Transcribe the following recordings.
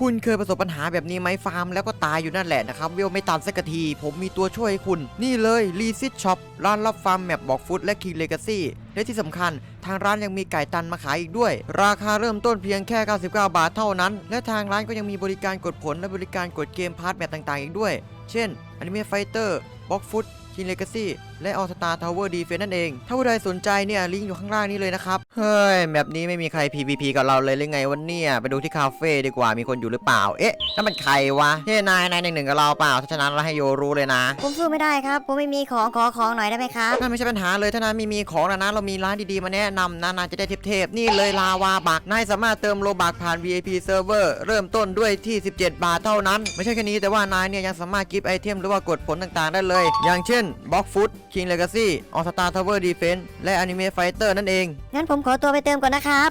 คุณเคยประสบปัญหาแบบนี้ไหมฟาร์มแล้วก็ตายอยู่นั่นแหละนะครับเวลไม่ตันสักที ผมมีตัวช่วยให้คุณ นี่เลยรีซิตช็อปร้านรับฟาร์มแมปบอกฟุตและคิงเลกาซี่และที่สำคัญ ทางร้านยังมีไก่ตันมาขายอีกด้วย ราคาเริ่มต้นเพียงแค่ 99 บาทเท่านั้น และทางร้านก็ยังมีบริการกดผลและบริการกดเกมพาร์ทแมปต่างๆ อีกด้วย เช่นอนิเมะไฟเตอร์บ็อกฟุตคิงเลกาซี่และออสตาทาวเวอร์ดีเฟนนั่นเอง ถ้าผู้ใดสนใจเนี่ยลิงก์อยู่ข้างล่างนี้เลยนะครับ เฮ้ยแบบนี้ไม่มีใคร PVP กับเราเลยหรือไงวันเนี่ย ไปดูที่คาเฟ่ดีกว่ามีคนอยู่หรือเปล่า เอ๊ะนั่นมันใครวะเฮ้ยนายนายหนึ่งหนึ่งกับเราเปล่าถ้าฉะนั้นเราให้โยรู้เลยนะ ผมสู้ไม่ได้ครับ ผมไม่มีของขอของหน่อยได้ไหมครับนั่นไม่ใช่ปัญหาเลยถ้านายไม่มีของนะนะเรามีร้านดีๆมาแนะนำนะนายจะได้เทพๆนี่เลยลาวาบักนายสามารถเติมโลบักผ่าน VIP Server เริ่มต้นด้วยที่ 17 บาทเท่านั้น ไม่ใช่แค่นี้แต่ว่านายเนี่ยยังสามารถกิฟต์ไอเทมหรือว่ากดผลต่างๆ ได้เลย อย่างเช่น Box Food King Legacy All Star Tower Defense และ Anime Fighter นั่นเอง งั้นผมขอตัวไปเติมก่อนนะครับ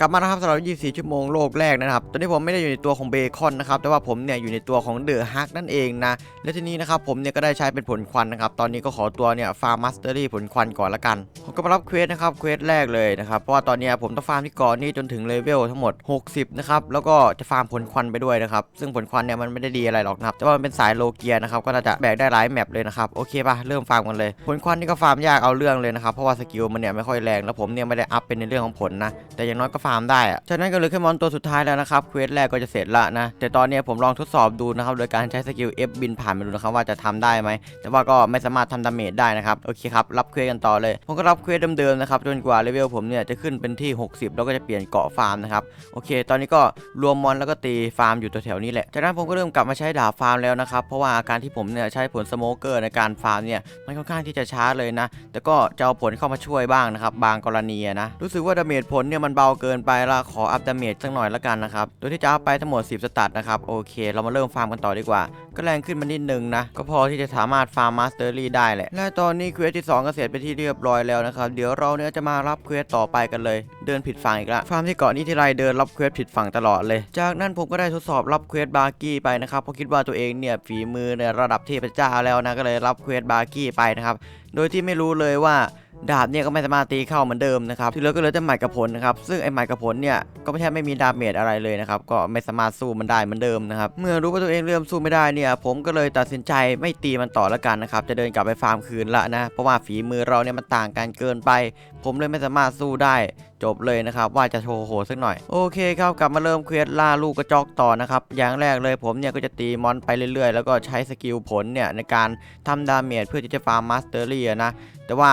กลับมานะครับสำหรับ 24 ชั่วโมงโลกแรกนะครับ ตอนนี้ผมไม่ได้อยู่ในตัวของเบคอนนะครับ แต่ว่าผมเนี่ยอยู่ในตัวของเดอะฮักนั่นเองนะ และทีนี้นะครับผมเนี่ยก็ได้ใช้เป็นผลควันนะครับ ตอนนี้ก็ขอตัวเนี่ยฟาร์มมาสเตอรี่ผลควันก่อนละกัน ผมก็มารับเควสนะครับ เควสแรกเลยนะครับ เพราะว่าตอนนี้ผมต้องฟาร์มที่ก่อนนี่จนถึงเลเวลทั้งหมด 60 นะครับ แล้วก็จะฟาร์มผลควันไปด้วยนะครับ ซึ่งผลควันเนี่ยมันไม่ได้ดีอะไรหรอกนะครับ แต่ว่ามันเป็นสายโลเกียนะครับ ก็น่าจะแบกได้หลายแมปเลยนะครับโอเคป่ะเริ่มฟาร์มกันเลย ผลควันนี่ก็ฟาร์มยากเอาเรื่องเลยนะครับเพราะว่าสกิลมันเนี่ยไม่ค่อยแรงแล้วผมเนี่ยไม่ได้อัพเป็นในเรื่องของผลนะแต่อย่างน้อยก็ฟาร์มได้อะฉะนั้นก็เหลยแค่มอนตัวสุดท้ายแล้วนะครับเควสแรกก็จะเสร็จละนะ แต่ตอนนี้ผมลองทดสอบดูนะครับโดยการใช้สกิล F บินผ่านไปดูนะครับว่าจะทำได้ไหม แต่ว่าก็ไม่สามารถทำดาเมจได้นะครับ โอเคครับ รับเควสกันต่อเลย ผมก็รับเควสเดิมๆนะครับจนกว่าเลเวลผมเนี่ยจะขึ้นเป็นที่ 60 แล้วก็จะเปลี่ยนเกาะฟาร์มนะครับ โอเค ตอนนี้ก็รวมมอนแล้วก็ตีฟาร์มอยู่ตัวแถวนี้แหละ จากนั้นผมก็เริ่มกลับมาใช้ดาบฟาร์มแล้วนะครับ เพราะว่าการที่ผมเนี่ยใช้ผลสโมเกอร์ในการฟาร์มเนี่ยมันค่อนข้างที่จะช้าเลยนะ แต่ก็จะเอาผลเข้ามาช่วยบ้างนะครับบางกรณีนะ รู้สึกว่าดาเมจผลเนี่ยมันเบาเกินไปเราขออัพดาเมจสักหน่อยละกันนะครับ โดยที่จะอัพไปทั้งหมด 10 สตัดนะครับ โอเค เรามาเริ่มฟาร์มกันต่อดีกว่า ก็แรงขึ้นมานิดนึงนะ ก็พอที่จะสามารถฟาร์มมาสเตอรี่ได้แหละ และตอนนี้เควสที่2ก็เสร็จไปที่เรียบร้อยแล้วนะครับ เดี๋ยวเราเนี่ยจะมารับเควสต่อไปกันเลย เดินผิดฝั่งอีกละฟาร์มที่เกาะนี้ที่ไรเดินรับเควสผิดฝั่งตลอดเลย จากนั้นผมก็ได้ทดสอบรับเควสบาร์กี้ไปนะครับ เพราะคิดว่าตัวเองเนี่ยฝีมือในระดับเทพเจ้าแล้วนะ ก็เลยรับเควสบาร์กี้ไปนะครับ โดยที่ไม่รู้เลยว่าดาบเนี่ยก็ไม่สามารถตีเข้าเหมือนเดิมนะครับที่เหลือก็เหลือแต่หมายกระผลนะครับซึ่งไอ้หมายกระผลเนี่ยก็ไม่ใช่ไม่มีดาเมจอะไรเลยนะครับก็ไม่สามารถสู้มันได้เหมือนเดิมนะครับเมื่อรู้ว่าตัวเองเริ่มสู้ไม่ได้เนี่ยผมก็เลยตัดสินใจไม่ตีมันต่อแล้วกันนะครับ จะเดินกลับไปฟาร์มคืนละนะ เพราะว่าฝีมือเราเนี่ยมันต่างกันเกินไปผมเลยไม่สามารถสู้ได้จบเลยนะครับว่าจะโชว์โหสักหน่อย โอเคครับกลับมาเริ่มเควสล่าลูกกระจอกต่อนะครับอย่างแรกเลยผมเนี่ยก็จะตีมอนไปเรื่อยๆ แล้วก็ใช้สกิลผลเนี่ยในการทำดาเมจเพื่อที่จะฟาร์มมาสเตอรี่นะแต่ว่า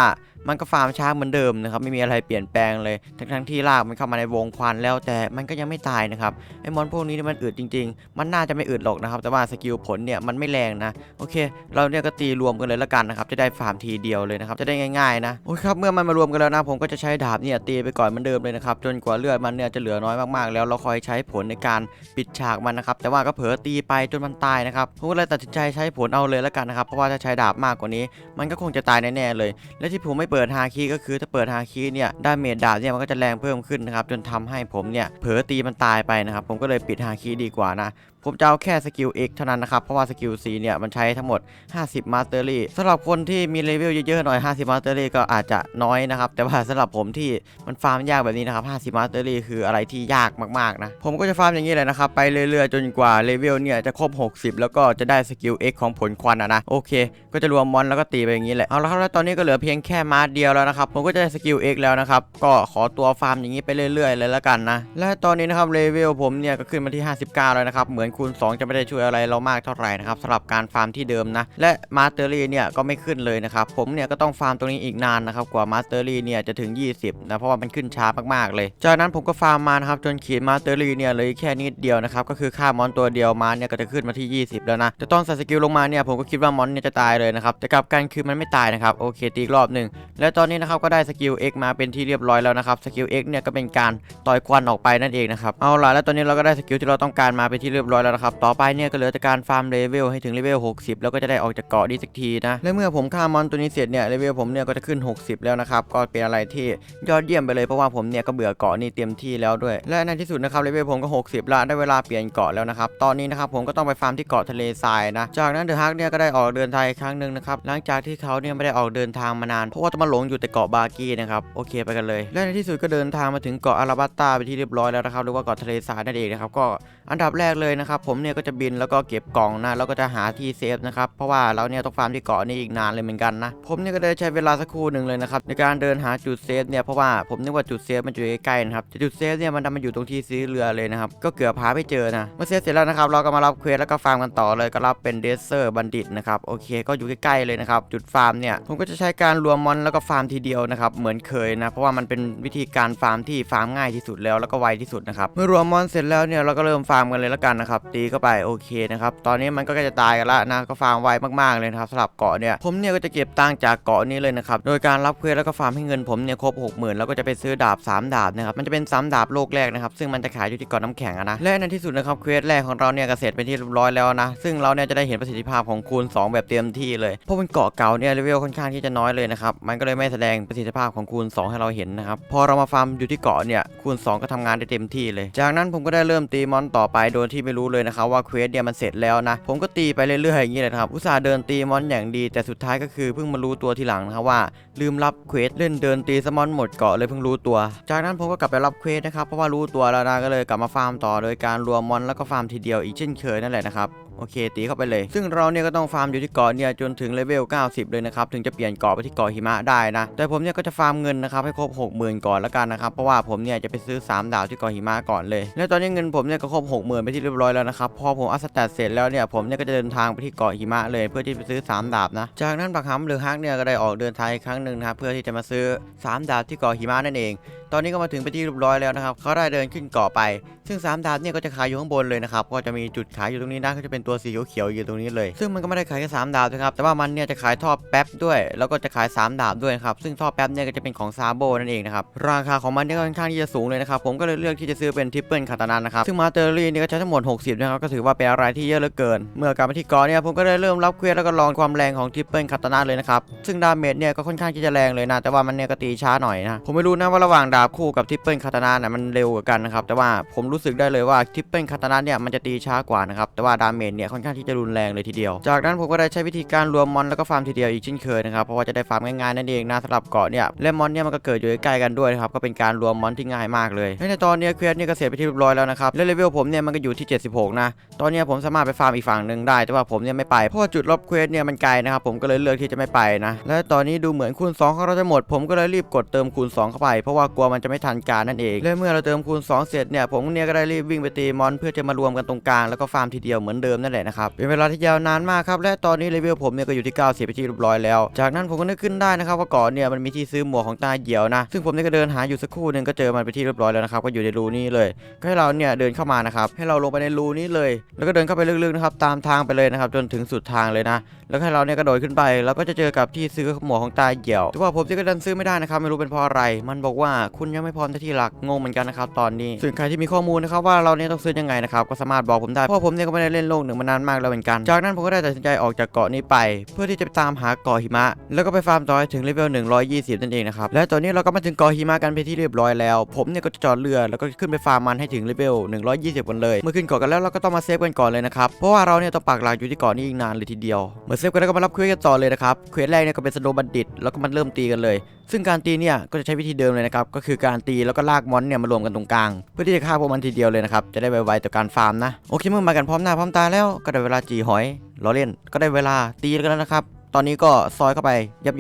มันก็ฟาร์มช้าเหมือนเดิมนะครับไม่มีอะไรเปลี่ยนแปลงเลย ทั้งทั้งที่ลากมันเข้ามาในวงควันแล้วแต่มันก็ยังไม่ตายนะครับไอ้มอนพวกนี้มันอึดจริง ๆ มันน่าจะไม่อึดหรอกนะครับ แต่ว่าสกิลผลเนี่ยมันไม่แรงนะโอเค เราเนี่ยก็ตีรวมกันเลยละกันนะครับจะได้ฟาร์มทีเดียวเลยนะครับจะได้ง่ายๆนะโอเคครับเมื่อมันมารวมกันแล้วนะผมก็จะใช้ดาบเนี่ยตีไปก่อนเหมือนเดิมเลยนะครับจนกว่าเลือดมันเนี่ยจะเหลือน้อยมากๆ แล้วเราคอยใช้ผลในการปิดฉากมันนะครับแต่ว่าก็เผลอตีไปจนมันตายนะครับผมก็เลยตัดสินใจใช้ผลเอาเลยละกันนะครับเพราะว่าถ้าใช้ดาบมากกว่านี้ มันก็คงจะตายแน่ๆเลย และที่ผมไม่เปิดฮาคีก็คือถ้าเปิดฮาคีเนี่ยดาเมจดาบเนี่ยมันก็จะแรงเพิ่มขึ้นนะครับจนทำให้ผมเนี่ยเผลอตีมันตายไปนะครับผมก็เลยปิดฮาคีดีกว่านะผมจะเอาแค่สกิล X เท่านั้นนะครับ เพราะว่าสกิล C เนี่ย มันใช้ทั้งหมด 50มาสเตอรี่สำหรับคนที่มีเลเวลเยอะๆหน่อย 50มาสเตอรี่ก็อาจจะน้อยนะครับ แต่ว่าสำหรับผมที่มันฟาร์มยากแบบนี้นะครับ50มาสเตอรี่คืออะไรที่ยากมากๆนะ ผมก็จะฟาร์มอย่างนี้เลยนะครับ ไปเรื่อยๆ จนกว่าเลเวลเนี่ยจะครบ 60 แล้วก็จะได้สกิล X ของผลควันอะนะ โอเค ก็จะรวมมอนแล้วก็ตีไปอย่างนี้แหละเอาละครับแล้วตอนนี้ก็เหลือเพียงแค่มาสเดียวแล้วนะครับผมก็จะได้สกิล X แล้วนะครับก็ขอตัวฟาร์มอย่างนี้ไปเรื่อยๆ เลยละกันนะและตอนนี้นะครับเลเวลผมเนี่ยก็ขึ้นมาที่ 59 แล้วนะครับเหมือนคูณ 2 จะไม่ได้ช่วยอะไรเรามากเท่าไหร่นะครับสำหรับการฟาร์มที่เดิมนะและมาสเตอรี่เนี่ยก็ไม่ขึ้นเลยนะครับผมเนี่ยก็ต้องฟาร์มตรงนี้อีกนานนะครับกว่ามาสเตอรี่เนี่ยจะถึง 20 นะ เพราะว่ามันขึ้นช้ามากๆเลย จากนั้นผมก็ฟาร์มมานะครับ จนขีดมาสเตอรี่เนี่ยเลยแค่นิดเดียวนะครับ ก็คือค่ามอนตัวเดียวมาเนี่ยก็จะขึ้นมาที่ 20 แล้วนะ แต่ตอนใส่สกิลลงมาเนี่ยผมก็คิดว่ามอนเนี่ยจะตายเลยนะครับ แต่กลับกันคือมันไม่ตายนะครับ โอเคตีอีกรอบหนึ่ง และตอนนี้นะครับก็ได้สกิล X มาเป็นที่เรียบร้อยแล้วนะครับ สกิล X เนี่ยก็เป็นการต่อยควันออกไปนั่นเองนะครับ เอาล่ะแล้วตอนนี้เราก็ได้สกิลที่เราต้องการมาเป็นที่เรียบร้อยแล้วแล้วนะครับ ต่อไปเนี่ยก็เหลือแต่การฟาร์มเลเวลให้ถึงเลเวล 60 แล้วก็จะได้ออกจากเกาะนี้สักทีนะ และเมื่อผมฆ่ามอนตัวนี้เสร็จเนี่ยเลเวลผมเนี่ยก็จะขึ้น 60 แล้วนะครับ ก็เป็นอะไรที่ยอดเยี่ยมไปเลยเพราะว่าผมเนี่ยก็เบื่อเกาะนี้เต็มที่แล้วด้วย และในที่สุดนะครับเลเวลผมก็ 60 ละได้เวลาเปลี่ยนเกาะแล้วนะครับตอนนี้นะครับผมก็ต้องไปฟาร์มที่เกาะทะเลทรายนะจากนั้นเดอะฮักเนี่ยก็ได้ออกเดินทางอีกครั้งหนึ่งนะครับหลังจากที่เขาเนี่ยไม่ได้ออกเดินทางมานานเพราะว่าต้องมาหลงอยู่แต่เกาะบาร์กี้นะครับโอเคไปกันเลย และในที่สุดก็เดินทางมาถึงเกาะอาราบัตตาไปที่เรียบร้อยแล้วนะครับหรือว่าเกาะทะเลทรายนั่นเองนะครับก็อันดับแรกเลยนะครับผมเนี่ยก็จะบินแล้วก็เก็บกล่องนะแล้วก็จะหาที่เซฟนะครับเพราะว่าเราเนี่ยต้องฟาร์มที่เกาะนี้อีกนานเลยเหมือนกันนะผมเนี่ยก็ได้ใช้เวลาสักครู่หนึ่งเลยนะครับในการเดินหาจุดเซฟเนี่ยเพราะว่าผมนึกว่าจุดเซฟมันอยู่ใกล้ๆนะครับแต่จุดเซฟเนี่ยมันดันมาอยู่ตรงที่ซื้อเรือเลยนะครับก็เกือบหาไม่เจอนะเมื่อเซฟเสร็จแล้วนะครับเราก็มารับเควสแล้วก็ฟาร์มกันต่อเลยก็รับเป็นเดสเซอร์บัณฑิตนะครับโอเค ก็อยู่ใกล้ๆเลยนะครับจุดฟาร์มเนี่ยผมก็จะใช้การรวมมอนแล้วก็ฟาร์มทีเดียวนะครับเหมือนเคยนะเพราะว่ามันเป็นวิธีการฟาร์มที่ฟาร์มง่ายที่สุดแล้วแล้วก็ไวที่สุดนะครับเมื่อรวมมอนเสร็จแล้วเนี่ยเราก็เริ่มฟาร์มกันเลยแล้วกันนะครับตีเข้าไปโอเคนะครับตอนนี้มันก็จะตายกันละนะก็ฟาร์มไวมากๆเลยนะครับสำหรับเกาะเนี่ยผมเนี่ยก็จะเก็บตังค์จากเกาะนี้เลยนะครับโดยการรับเควสแล้วก็ฟาร์มให้เงินผมเนี่ยครบ60,000แล้วก็จะไปซื้อดาบ 3 ดาบนะครับมันจะเป็น3ดาบโลกแรกนะครับซึ่งมันจะขายอยู่ที่เกาะน้ำแข็งนะและในที่สุดนะครับเควสแรกของเราเนี่ยก็เสร็จเป็นที่เรียบร้อยแล้วนะซึ่งเราเนี่ยจะได้เห็นประสิทธิภาพของคูณ 2 แบบเต็มที่เลยเพราะเป็นเกาะเก่าเนี่ยเลเวลค่อนข้างที่จะน้อยเลยนะครับมันก็เลยไม่แสดงประสิทธิภาพของคูณ 2 ให้เราเห็นนะครับพอเรามาฟาร์มอยู่ที่เกาะเนี่ยคูณ 2 ก็ทำงานได้เต็มที่เลย จากนั้นผมก็ได้เริ่มตีมอนต่อไปโดยที่ไม่รู้เลยนะครับว่าเควสเนี่ยมันเสร็จแล้วนะผมก็ตีไปเรื่อยๆอย่างนี้เลยครับอุตส่าห์เดินตีมอนอย่างดีแต่สุดท้ายก็คือเพิ่งมารู้ตัวทีหลังนะครับว่าลืมรับเควสเล่นเดินตีสมอนหมดเกาะเลยเพิ่งรู้ตัว จากนั้นผมก็กลับไปรับเควสนะครับ เพราะว่ารู้ตัวแล้วนะก็เลยกลับมาฟาร์มต่อโดยการรวมมอนแล้วก็ฟาร์มทีเดียวอีกเช่นเคยนั่นแหละนะครับ โอเคตีเข้าไปเลย ซึ่งเราเนี่ยก็ต้องฟาร์มอยู่ที่เกาะเนี่ยจนถึงเลเวล 90 เลยนะครับ ถึงจะเปลี่ยนเกาะไปที่เกาะหิมะได้นะ แต่ผมเนี่ยก็จะฟาร์มเงินนะครับให้ครบ 60,000 ก่อนแล้วกันนะครับ เพราะว่าผมเนี่ยจะไปซื้อ 3 ดาวที่เกาะหิมะก่อนเลย และตอนนี้เงินผมเนี่ยก็ครบ 60,000 ไปที่เรียบร้อยแล้วนะครับ พอผมอัสแตทเสร็จแล้วเนี่ยผมเนี่ยก็จะเดินทางไปที่เกาะหิมะเลย เพื่อที่ไปซื้อ 3 ดาบนะ จากนั้นบักฮัมหรือฮักเนี่ยก็ได้ออกเดินทางอีกครั้งหนึ่งนะครับเพื่อที่จะมาซื้อ 3 ดาบที่เกาะหิมะนั่นเอง ตอนนี้ก็มาถึงไปที่เรียบร้อยแล้วนะครับเขาได้เดินขึ้นเกาะไป ซึ่ง3ดาบเนี่ยก็จะขายอยู่ข้างบนเลยนะครับก็จะมีจุดขายอยู่ตรงนี้นะก็จะเป็นตัวสีเขียวๆอยู่ตรงนี้เลย ซึ่งมันก็ไม่ได้ขายแค่3ดาบนะครับแต่ว่ามันเนี่ยจะขายท่อแป๊บด้วย แล้วก็จะขาย 3 ดาบด้วยครับซึ่งท่อแป๊บเนี่ยก็จะเป็นของซาโบนั่นเองนะครับราคาของมันเนี่ยค่อนข้างที่จะสูงเลยนะครับผมก็เลยเลือกที่จะซื้อเป็นทิปเปิลคาตานานะครับซึ่งมาเตอรี่เนี่ยก็ใช้ทั้งหมด 60นะครับก็ถือว่าเป็นอะไรที่เยอะเหลือเกิน เมื่อกลับมาที่กาะเนี่ยผมก็ได้เริ่มรับเควสแล้วก็ลองความแรงของทิปเปิลคาตานาเลยนะครับซึ่งดาเมจเนี่ยก็ค่อนข้างที่จะแรงเลยนะแต่ว่ามันเนี่ยก็ตีช้าหน่อยนะผมไม่รู้นะว่าระหว่างดาบคู่กับทิปเปิลคาตานาเนี่ยมันเร็วกว่ากันนะครับแต่ว่าผมรู้สึกได้เลยว่าทริปเปิลคาตานาเนี่ยมันจะตีช้ากว่านะครับแต่ว่าดาเมจเนี่ยค่อนข้างที่จะรุนแรงเลยทีเดียว จากนั้นผมก็ได้ใช้วิธีการรวมมอนแล้วก็ฟาร์มทีเดียวอีกเช่นเคยนะครับเพราะว่าจะได้ฟาร์มง่ายๆนั่นเองนะสำหรับเกาะเนี่ยและมอนเนี่ยมันก็เกิดอยู่ใกล้ๆกันด้วยนะครับก็เป็นการรวมมอนที่ง่ายมากเลยและในตอนนี้เควสเนี่ยก็เสร็จไปที่เรียบร้อยแล้วนะครับและเลเวลผมเนี่ยมันก็อยู่ที่ 76 นะตอนนี้ผมสามารถไปฟาร์มอีกฝั่งหนึ่งได้ แต่ว่าผมเนี่ยไม่ไปเพราะว่าจุดรอบเควสเนี่ยมันไกลนะครับผมก็เลยเลือกที่จะไม่ไปนะและตอนนี้ดูเหมือนคูณ2ของเราจะหมด ผมก็เลยรีบกดเติมคูณ2เข้าไปเพราะว่ากลัวมันจะไม่ทันการนั่นเองและเมื่อเราเติมคูณ2เสร็จเนี่ยผมเนี่ยก็ได้รีบวิ่งไปตีมอนเพื่อจะมารวมกันตรงกลางแล้วก็ฟาร์มทีเดียวเหมือนเดิมนั่นแหละนะครับเป็นเวลาที่ยาวนานมากครับและตอนนี้เลเวลผมเนี่ยก็อยู่ที่ 90ไปที่เรียบร้อยแล้ว จากนั้นผมก็นึกขึ้นได้นะครับว่าก่อนเนี่ยมันมีที่ซื้อหมวกของตาเหยี่ยวนะ ซึ่งผมเนี่ยก็เดินหาอยู่สักครู่หนึ่งก็เจอมันไปที่เรียบร้อยแล้วนะครับก็อยู่ในรูนี้เลย ก็ให้เราเนี่ยเดินเข้ามานะครับให้เราลงไปในรูนี้เลย แล้วก็เดินเข้าไปลึกๆนะครับตามทางไปเลยนะครับจนถึงสุดทางเลยนะแล้วให้เราเนี่ยกระโดดขึ้นไปแล้วก็จะเจอกับที่ซื้อหมวกของตาเหี่ยวแต่ว่าผมที่ก็ดันซื้อไม่ได้นะครับไม่รู้เป็นเพราะอะไร มันบอกว่าคุณยังไม่พร้อมที่หลักงงเหมือนกันนะครับตอนนี้ส่วนใครที่มีข้อมูลนะครับว่าเราเนี่ยต้องซื้อยังไงนะครับก็สามารถบอกผมได้เพราะผมเนี่ยก็ไม่ได้เล่นโลกหนึ่งมานานมากแล้วเหมือนกัน จากนั้นผมก็ได้ตัดสินใจออกจากเกาะนี้ไป เพื่อที่จะไปตามหาเกาะหิมะ แล้วก็ไปฟาร์มต่อให้ถึงเลเวล120 นั่นเองนะครับและตอนนี้เราก็มาถึงเกาะหิมะกันไปที่เรียบร้อยแล้ว ผมเนี่ยก็จะจอดเรือแล้วก็ขึ้นไปฟาร์มมันให้ถึงเลเวล120 กันเลย เมื่อขึ้นเกาะกันแล้วเราก็ต้องมาเซฟกันก่อนเลยนะครับเพราะว่าเราเนี่ยต้องปักหลักอยู่ที่เกาะนี้อีกนานเลยทีเดียวเมื่อเซฟกันแล้วก็มารับเควสกันต่อเลยนะครับเควสแรกเนี่ยก็เป็นสโนบัณฑิตแล้วก็มันเริ่มตีกันเลย ซึ่งการตีเนี่ยก็จะใช้วิธีเดิมเลยนะครับก็คือการตีแล้วก็ลากมอนเนี่ยมารวมกันตรงกลางเพื่อที่จะฆ่าพวกมันทีเดียวเลยนะครับ จะได้ไวๆต่อการฟาร์มนะ โอเคเมื่อมากันพร้อมหน้าพร้อมตาแล้วก็ได้เวลาจีหอยล้อเล่นก็ได้เวลาตีกันแล้วนะครับ ตอนนี้ก็ซอยเข้าไป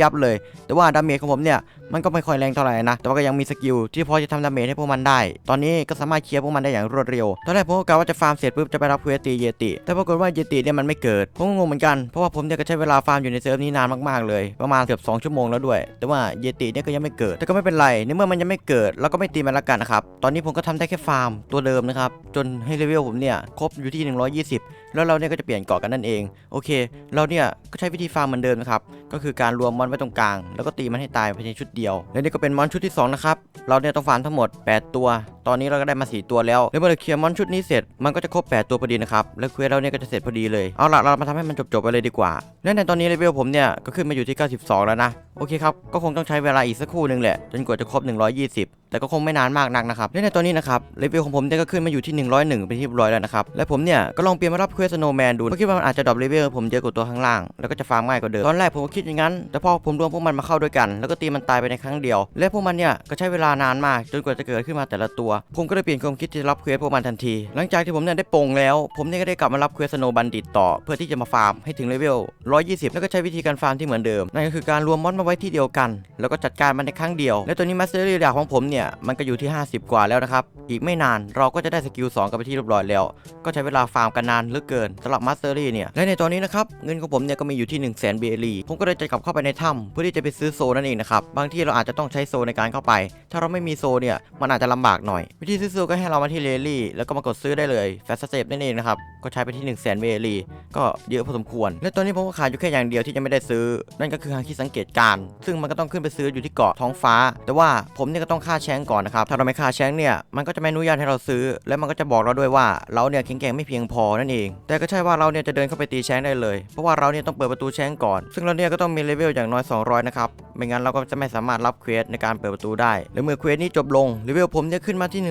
ยับๆเลย แต่ว่าดาเมจของผมเนี่ยมันก็ไม่ค่อยแรงเท่าไหร่นะ แต่ว่าก็ยังมีสกิลที่พอจะทำดาเมจให้พวกมันได้ ตอนนี้ก็สามารถเคลียร์พวกมันได้อย่างรวดเร็ว ตอนแรกผมก็กะว่าจะฟาร์มเสร็จปุ๊บจะไปรับเควสตีเยติ แต่ปรากฏว่าเยติเนี่ยมันไม่เกิด ผมก็งงเหมือนกัน เพราะว่าผมเนี่ยก็ใช้เวลาฟาร์มอยู่ในเซิร์ฟนี้นานมากๆเลย ประมาณเกือบ2ชั่วโมงแล้วด้วย แต่ว่าเยติเนี่ยก็ยังไม่เกิด แต่ก็ไม่เป็นไร ในเมื่อมันยังไม่เกิดเราก็ไม่ตีมันละกันนะครับ ตอนนี้ผมก็ทำได้แค่ฟาร์มตัวเดิมนะครับ จนให้เลเวลผมเนี่ยครบอยู่ที่ 120 แล้วเราเนี่ยก็จะเปลี่ยนเกาะกันนั่นเอง โอเค เราเนี่ยก็ใช้วิธีฟาร์มเหมือนเดิมนะครับ ก็คือการรวมมอนไว้ตรงกลาง แล้วก็ตีมันให้ตายภายในชุดเดียว และนี่ก็เป็นมอนชุดที่ 2 นะครับ เราเนี่ยต้องฟาร์มทั้งหมด 8 ตัว ตอนนี้เราก็ได้มา 4 ตัวแล้ว แล้วเมื่อเราเคลียร์มอนชุดนี้เสร็จ มันก็จะครบ 8 ตัวพอดีนะครับ แล้วเควสเราเนี่ยก็จะเสร็จพอดีเลย เอาล่ะ เรามาทำให้มันจบๆไปเลยดีกว่า และในตอนนี้เลเวลผมเนี่ยก็ขึ้นมาอยู่ที่ 92 แล้วนะ โอเคครับ ก็คงต้องใช้เวลาอีกสักครู่หนึ่งแหละ จนกว่าจะครบ 120แต่ก็คงไม่นานมากนักนะครับและในตอนนี้นะครับเลเวลของผมเนี่ยก็ขึ้นมาอยู่ที่ 101 เป็นที่เรียบร้อยแล้วนะครับ และผมเนี่ยก็ลองเปลี่ยนมารับเควสสโนแมนดูเพราะคิดว่ามันอาจจะดรอปเลเวลผมเยอะกว่าตัวข้างล่าง แล้วก็จะฟาร์มง่ายกว่าเดิม ตอนแรกผมก็คิดอย่างนั้น แต่พอผมรวมพวกมันมาเข้าด้วยกัน แล้วก็ตีมันตายไปในครั้งเดียว และพวกมันเนี่ยก็ใช้เวลานานมาก จนกว่าจะเกิดขึ้นมาแต่ละตัว ผมก็เลยเปลี่ยนความคิดที่จะรับเควสพวกมันทันที หลังจากที่ผมเนี่ยได้ปงแล้ว ผมเนี่ยก็ได้กลับมารับเควสโนบันดิตต่อ เพื่อที่จะมาฟาร์มให้ถึงเลเวล 120 แล้วก็ใช้วิธีการฟาร์มที่เหมือนเดิมนั่นก็คือการรวมมอนมาไว้ที่เดียวกัน แล้วก็จัดการมันในครั้งเดียว และตัวนี้มาสเตอรี่ดาของผมเนี่ยมันก็อยู่ที่ 50 กว่าแล้วนะครับ อีกไม่นานเราก็จะได้สกิล2กันไปที่เรียบร้อยแล้ว ก็ใช้เวลาฟาร์มกันนานเหลือเกินสำหรับมาสเตอรี่เนี่ย และในตอนนี้นะครับเงินของผมเนี่ยก็มีอยู่ที่ 1 0 0 0 0แสนเบลีผมก็เลยจะกลับเข้าไปในถ้ำเพื่อที่จะไปซื้อโซนั่นเองนะครับ บางที่เราอาจจะต้องใช้โซในการเข้าไป ถ้าเราไม่มีโซเนี่ยมันอาจจะลำบากหน่อย วิธีซื้อโซก็ให้เรามาที่เลลี่แล้วก็มากดซื้อได้เลยแฟสเซฟนั่นเองนะครับก็ใช้ไปที่ 1 0 0 0 0แสนเบลีก็เยอะพอสมควร และตอนนี้ผมก็ขาดอยู่แค่อย่างเดียวที่ยังไม่ได้ซื้อ นั่นก็คือฮาคิสังเกตการซึ่งมันก็ต้องขึ้นไปซื้ออยู่ที่เกาะท้องฟ้า แต่ว่าผมเนี่ยก็ต้องฆ่าแชงก่อนนะครับ ถ้าเราไม่ฆ่าแชงเนี่ยมันก็จะไม่อนุญาตให้เราซื้อ และมันก็จะบอกเราด้วยว่าเราเนี่ยแข็งแกร่งไม่เพียงพอนั่นเอง แต่ก็ใช่ว่าเราเนี่ยจะเดินเข้าไปตีแชงได้เลย เพราะว่าเราเนี่ยต้องเปิดประตูแชงก่อน ซึ่งเราเนี่ยก็ต้องมีเลเวลอย่างน้อย 200 นะครับ ไม่งั้นเราก็จะไม่สามารถรับเควสในการเปิดประตูได้ และเมื่อเควสนี้จบลงเลเวลผมเนี่ยขึ้นมาที่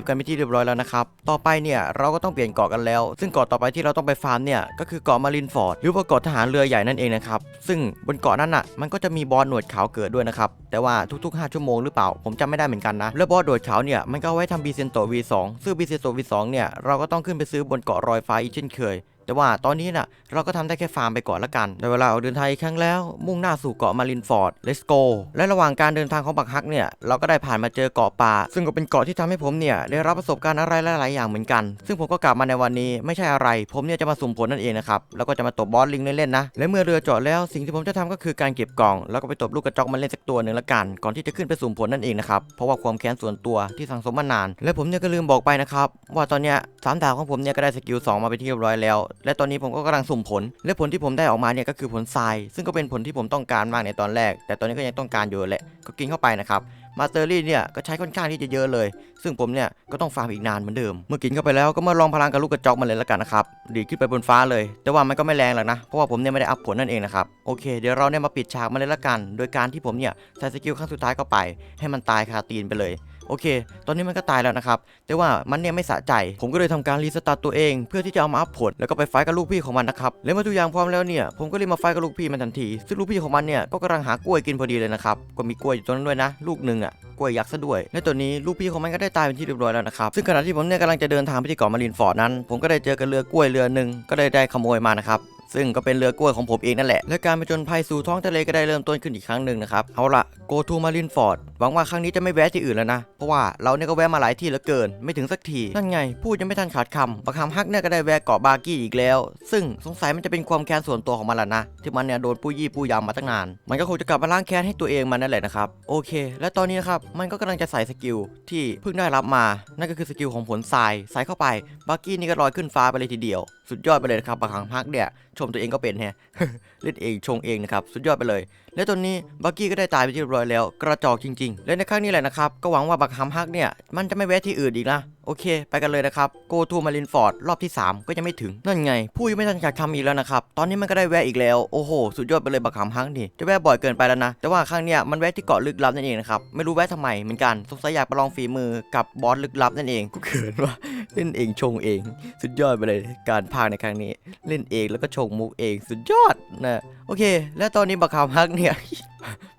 120 กันไปที่เรียบร้อยแล้วนะครับ ต่อไปเนี่ยเราก็ต้องเปลี่ยนเกาะกันแล้ว ซึ่งเกาะต่อไปที่เราต้องไปฟาร์มเนี่ยก็คือเกาะมารินฟอร์ดหรือว่าเกาะทหารเรือใหญ่นั่นเองนะครับ ซึ่งบนเกาะนั้นอะมันก็จะมีบอสหนวดขาวเกิดด้วยนะครับแต่ว่าทุกๆ 5 ชั่วโมงหรือเปล่าผมจำไม่ได้เหมือนกันนะ และบอสโดดเขาเนี่ยมันก็ไว้ทำบีเซนโต V2 ซึ่งบีเซนโต V2 เนี่ยเราก็ต้องขึ้นไปซื้อบนเกาะรอยฟ้าอีกเช่นเคย แต่ว่าตอนนี้น่ะเราก็ทำได้แค่ฟาร์มไปก่อนละกันในเวลาออกเดินทางอีกครั้งแล้ว มุ่งหน้าสู่เกาะมารินฟอร์ด let's go และระหว่างการเดินทางของบักฮักเนี่ยเราก็ได้ผ่านมาเจอเกาะป่า ซึ่งก็เป็นเกาะที่ทำให้ผมเนี่ยได้รับประสบการณ์อะไรหลายๆอย่างเหมือนกัน ซึ่งผมก็กลับมาในวันนี้ไม่ใช่อะไร ผมเนี่ยจะมาสุ่มผลนั่นเองนะครับแล้วก็จะมาตบบอสลิงเล่นๆนะและเมื่อเรือจอดแล้วสิ่งที่ผมจะทำก็คือการเก็บกล่อง แล้วก็ไปตบลูกกระจอกมาเล่นสักตัวหนึ่งละกัน ก่อนที่จะขึ้นไปสุ่มผลนั่นเองนะครับเพราะว่าความแค้นส่วนตัวที่สั่งสมมานาน และผมเนี่ยก็ลืมบอกไปนะครับว่าตอนเนี้ยสามดาวของผมเนี่ยก็ได้สกิล2มาไปนที่เรียบร้อยแล้วและตอนนี้ผมก็กำลังสุ่มผล และผลที่ผมได้ออกมาเนี่ยก็คือผลทราย ซึ่งก็เป็นผลที่ผมต้องการมากในตอนแรก แต่ตอนนี้ก็ยังต้องการอยู่แหละก็กินเข้าไปนะครับมาสเตอรี่เนี่ยก็ใช้ค่อนข้างที่จะเยอะเลย ซึ่งผมเนี่ยก็ต้องฟาร์มอีกนานเหมือนเดิม เมื่อกินเข้าไปแล้วก็มาลองพลังกับลูกกระจอกมันเลยละกันนะครับ ดีขึ้นไปบนฟ้าเลย แต่ว่ามันก็ไม่แรงหรอกนะ เพราะว่าผมเนี่ยไม่ได้อัพผลนั่นเองนะครับ โอเค เดี๋ยวเราเนี่ยมาปิดฉากมันเลยละกัน โดยการที่ผมเนี่ยใส่สกิลครั้งสุดท้ายเข้าไป ให้มันตายคาตีนไปเลย โอเค ตอนนี้มันก็ตายแล้วนะครับ แต่ว่ามันเนี่ยไม่สะใจ ผมก็เลยทำการรีสตาร์ทตัวเอง เพื่อที่จะเอามาอัพผล แล้วก็ไปไฟกับลูกพี่ของมันนะครับ และเมื่อทุกอย่างพร้อมแล้วเนี่ย ผมก็รีบมาไฟกับลูกพี่มันทันที ซึ่งลูกพี่ของมันเนี่ยก็กำลังหากล้วยกินพอดีเลยนะครับ ก็มีกล้วยอยู่ตรงนั้นด้วยนะ ลูกหนึ่งอะกล้วยยักษ์ซะด้วย และตัวนี้ลูกพี่ของมันก็ได้ตายเป็นที่เรียบร้อยแล้วนะครับ ซึ่งขณะที่ผมเนี่ยกำลังจะเดินทางไปที่เกาะมารินฟอร์ดนั้น ผมก็ได้เจอกับเรือกล้วยเรือหนึ่งก็เลยได้ขโมยมานะครับ ซึ่งก็เป็นเรือกล้วยของผมเองนั่นแหละ และการไปจนภัยสู่ท้องทะเลก็ได้เริ่มต้นขึ้นอีกครั้งหนึ่งนะครับ เอาละ go to Marineford หวังว่าครั้งนี้จะไม่แวะที่อื่นแล้วนะ เพราะว่าเราเนี่ยก็แวะมาหลายที่เหลือเกิน ไม่ถึงสักที นั่นไง พูดยังไม่ทันขาดคำบักคำฮักเนี่ยก็ได้แวะเกาะบาร์กี้อีกแล้ว ซึ่งสงสัยมันจะเป็นความแค้นส่วนตัวของมันละนะ ที่มันเนี่ยโดนปู้ยี่ปู้ยำมาตั้งนาน มันก็คงจะกลับมาล้างแค้นให้ตัวเองมันนั่นแหละนะครับ โอเค และตอนนี้นะครับ มันก็กำลังจะใส่สกิลที่เพิ่งได้รับมา นั่นก็คือสกิลของผลทราย ใส่เข้าไป บาร์กี้นี่ก็ลอยขึ้นฟ้าไปเลยทีเดียว สุดยอดไปเลยครับบางคังพักเนี่ย ชมตัวเองก็เป็นแฮะเล่นเองชงเองนะครับสุดยอดไปเลย และตอนนี้บักกี้ก็ได้ตายไปที่เรียบร้อยแล้ว กระจอกจริง ๆ และในครั้งนี้แหละนะครับก็หวังว่าบักฮัมฮักเนี่ยมันจะไม่แวะที่อื่นอีกนะโอเค ไปกันเลยนะครับ Go to Marineford รอบที่ 3 ก็ยังไม่ถึง นั่นไง ผู้ยังไม่ทันขาดคำอีกแล้วนะครับ ตอนนี้มันก็ได้แวะอีกแล้ว โอ้โห สุดยอดไปเลยบักฮัมฮักนี่ จะแวะบ่อยเกินไปแล้วนะ แต่ว่าครั้งเนี้ยมันแวะที่เกาะลึกลับนั่นเองนะครับ ไม่รู้แวะทำไมเหมือนกัน สงสัยอยากไปลองฝีมือกับบอสลึกลับนั่นเองกูเขินว่าเล่นเองชงเอง สุดยอดไปเลย การพากในครั้งนี้ เล่นเองแล้วก็ชงมุกเอง สุดยอดนะโอเค และตอนนี้บักคามฮักเนี่ย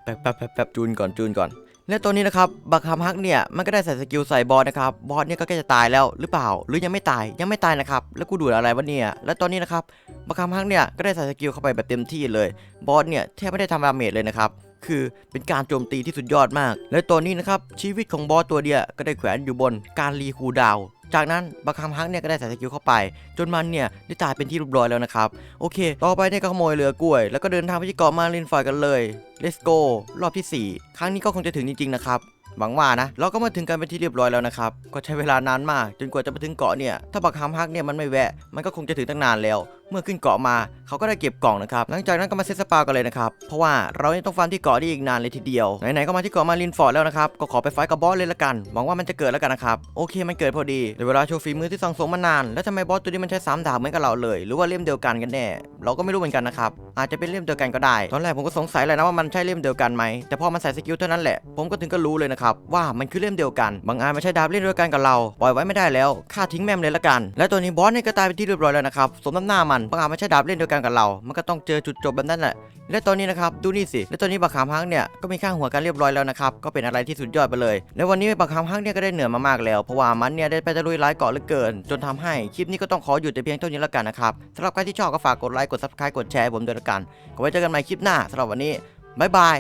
แป๊บแป๊บแป๊บแป๊บจูนก่อนจูนก่อน และตัวนี้นะครับบักคามฮักเนี่ยมันก็ได้ใส่สกิลใส่บอสนะครับบอสเนี่ยก็ใกล้จะตายแล้วหรือเปล่า หรือยังไม่ตายยังไม่ตายนะครับแล้วกูดูดอะไรวะเนี่ยและตอนนี้นะครับบักคามฮักเนี่ยก็ได้ใส่สกิลเข้าไปแบบเต็มที่เลยบอสเนี่ยแทบไม่ได้ทำดาเมจเลยนะครับ คือเป็นการโจมตีที่สุดยอดมาก และตอนนี้นะครับ ชีวิตของบอสตัวเดียก็ได้แขวนอยู่บนการรีคูดาวจากนั้นบักฮัมฮักเนี่ยก็ได้ใส่สกิลเข้าไป จนมันเนี่ยได้ตายเป็นที่เรียบร้อยแล้วนะครับ โอเค ต่อไปเนี่ยก็ขโมยเรือกล้วย แล้วก็เดินทางไปที่เกาะมารินฟอยกันเลย let's go รอบที่ 4 ครั้งนี้ก็คงจะถึงจริง ๆ นะครับหวังว่านะ เราก็มาถึงกันเป็นที่เรียบร้อยแล้วนะครับ ก็ใช้เวลานานมาก จนกว่าจะไปถึงเกาะเนี่ย ถ้าบักฮัมฮักเนี่ยมันไม่แวะ มันก็คงจะถึงตั้งนานแล้ว เมื่อขึ้นเกาะมาเขาก็ได้เก็บกล่องนะครับ หลังจากนั้นก็มาเซตสปากันเลยนะครับ เพราะว่าเรายังต้องฟาร์มที่เกาะได้อีกนานเลยทีเดียว ไหนๆก็มาที่เกาะมารินฟอร์ดแล้วนะครับ ก็ขอไปไฟท์กับบอสเลยละกัน หวังว่ามันจะเกิดแล้วกันนะครับ โอเคมันเกิดพอดีในเวลาโชว์ฝีมือที่สังสมมานาน แล้วทำไมบอสตัวนี้มันใช้สามดาบเหมือนกับเราเลย หรือว่าเล่มเดียวกันกันแน่ เราก็ไม่รู้เหมือนกันนะครับ อาจจะเป็นเล่มเดียวกันก็ได้ ตอนแรกผมก็สงสัยเลยนะว่ามันใช่เล่มเดียวกันไหม แต่พอมันใส่สกิลเท่านั้นแหละ ผมก็ถึงก็รู้เลยนะครับว่ามันคือเล่มเดียวกัน บางอันไม่ใช่ดาบเล่มเดียวกันกับเรา ปล่อยไว้ไม่ได้แล้วฆ่าทิ้งแม่มเลยละกัน และตัวนี้บอสเนี่ยก็ตายเป็นที่เรียบร้อยแล้วนะครับสมน้ำหน้ามันบางอันไม่ใช่ดาบเล่มเดียวกันกับเรา มันก็ต้องเจอจุดจบแบบนั้นแหละ และตอนนี้นะครับดูนี่สิ และตอนนี้บักขามฮักเนี่ยก็มีข้างหัวกันเรียบร้อยแล้วนะครับ ก็เป็นอะไรที่สุดยอดไปเลย และวันนี้บักขามฮักเนี่ยก็ได้เหนื่อยมามากแล้ว เพราะว่ามันเนี่ยได้ไปตะลุยหลายเกาะเหลือเกิน จนทำให้คลิปนี้ก็ต้องขอหยุดแต่เพียงเท่านี้แล้วกันนะครับสำหรับใครที่ชอบก็ฝากกดไลค์ กด subscribe กดแชร์ผมด้วยละกันก็ไว้เจอกันใหม่คลิปหน้าสำหรับวันนี้บ๊ายบาย